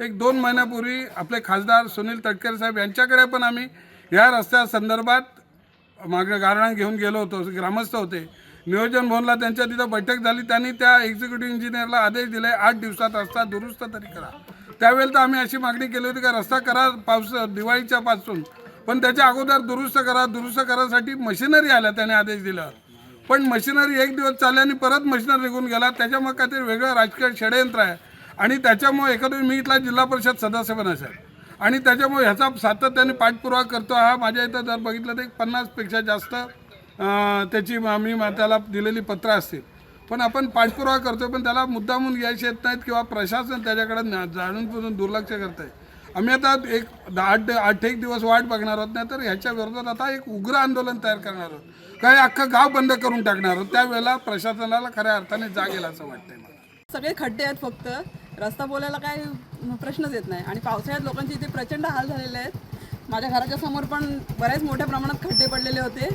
एक दोन महिन्यापूर्वी आपले खासदार सुनील तटकरे साहेब यांच्याकडे पण आम्ही या रस्त्या संदर्भात मागं गारणा घेऊन गेलो होतो ग्रामस्थ होते. नियोजन भवनला त्यांच्या तिथं बैठक झाली. त्यांनी त्या एक्झिक्युटिव्ह इंजिनियरला आदेश दिले आठ दिवसात रस्ता दुरुस्त तरी करा. त्यावेळेला तर आम्ही अशी मागणी केली होती का रस्ता करा पावस दिवाळीच्या पासून. पण त्याच्या अगोदर दुरुस्त करा दुरुस्त करासाठी मशिनरी आल्या त्याने आदेश दिला. पण मशिनरी एक दिवस चालली आणि परत मशिनरी निघून गेला. त्याच्यामुळे काहीतरी वेगळं राजकीय षडयंत्र आहे. आणि त्याच्यामुळे एखादं मी इथला जिल्हा परिषद सदस्य पण असेल आणि त्याच्यामुळे ह्याचा सातत्याने पाठपुरावा करतो. हा माझ्या इथं जर बघितलं तर एक पन्नासपेक्षा जास्त त्याची मी त्याला दिलेली पत्रं असतील. पण आपण पाठपुरावा करतो पण त्याला मुद्दामून घ्यायचे येत नाहीत किंवा प्रशासन त्याच्याकडे जाणून बुजून दुर्लक्ष करत आहे आम्ही आता एक दहा आठ आठ एक दिवस वाट बघणार आहोत नाही तर ह्याच्या विरोधात आता एक उग्र आंदोलन तयार करणार आहोत. काही अख्खं गाव बंद करून टाकणार आहोत. त्यावेळेला प्रशासनाला खऱ्या अर्थाने जागेल असं वाटतंय मला. सगळे खड्डे आहेत फक्त. रस्ता बोलायला काय प्रश्नच येत नाही. आणि पावसाळ्यात लोकांचे इथे प्रचंड हाल झालेले आहेत. माझ्या घराच्या समोर पण बऱ्याच मोठ्या प्रमाणात खड्डे पडलेले होते.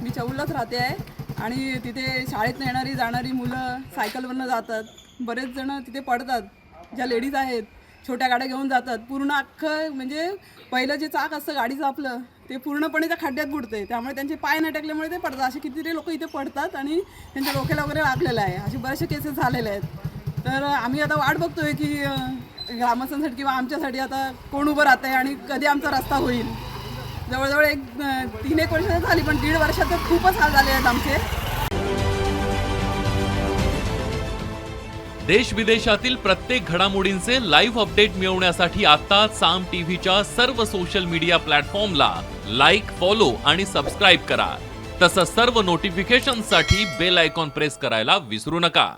मी चौलच राहते आहे. आणि तिथे शाळेत येणारी जाणारी मुलं सायकलवरनं जातात. बरेच जण तिथे पडतात. ज्या लेडीज आहेत छोट्या गाड्या घेऊन जातात. पूर्ण अख्खं म्हणजे पहिलं जे चाक असतं गाडीचं आपलं ते पूर्णपणे त्या खड्ड्यात बुडते त्यामुळे त्यांचे पाय नटकल्यामुळे ते पडतात. असे कितीतरी लोक इथे पडतात आणि त्यांच्या डोक्याला वगैरे लागलेलं आहे. असे बरेचसे केसेस झालेले आहेत. तर आम्ही आता वाट बघतोय की ग्रामस्थांसाठी किंवा आमच्यासाठी आता कोण उभं राहतंय आणि कधी आमचा रस्ता होईल. जवळजवळ एक तीन एक वर्ष झाली पण दीड वर्षात तर खूपच हाल झाले आहेत आमचे. देश विदेशातील प्रत्येक घडामोडींचे लाईव्ह अपडेट मिळवण्यासाठी आता साम टीव्हीच्या सर्व सोशल मीडिया प्लॅटफॉर्मला लाईक फॉलो आणि सबस्क्राईब करा. तसंच सर्व नोटिफिकेशनसाठी बेल आयकॉन प्रेस करायला विसरू नका.